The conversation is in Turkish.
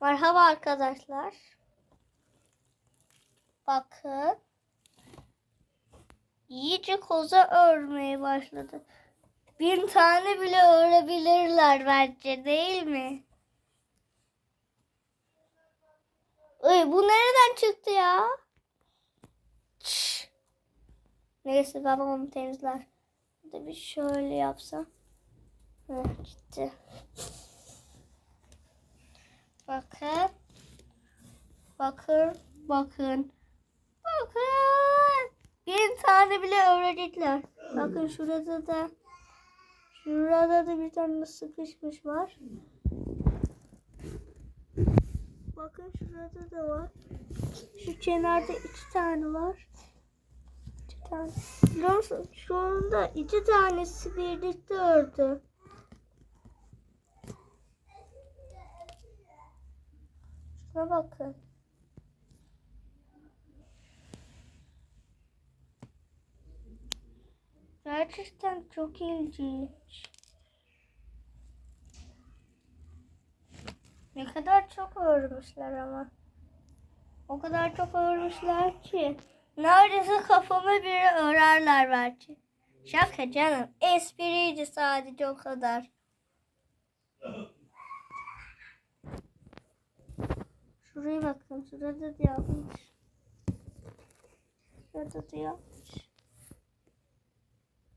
Merhaba arkadaşlar. Bakın. İyice koza örmeye başladı. Bin tane bile örebilirler bence değil mi? Ay bu nereden çıktı ya? Çş. Neyse babam onu temizler. Bir şöyle yapsam. Heh, gitti. Bakın. Bakın. Bakın. Bakın. Bir tane bile öğrettiler. Bakın şurada da şurada da bir tane sıkışmış var. Bakın şurada da var. Şu kenarda iki tane var. İki tane. Biliyor musun? Şu anda iki tanesi birlikte ördü. Şuna bakın. Gerçekten çok ilginç. Ne kadar çok örmüşler ama. O kadar çok örmüşler ki. Neredeyse kafamı biri örerler belki. Şaka canım. Espriydi sadece o kadar. Şuraya bakın. Şurada da yapmış. Şurada da yapmış.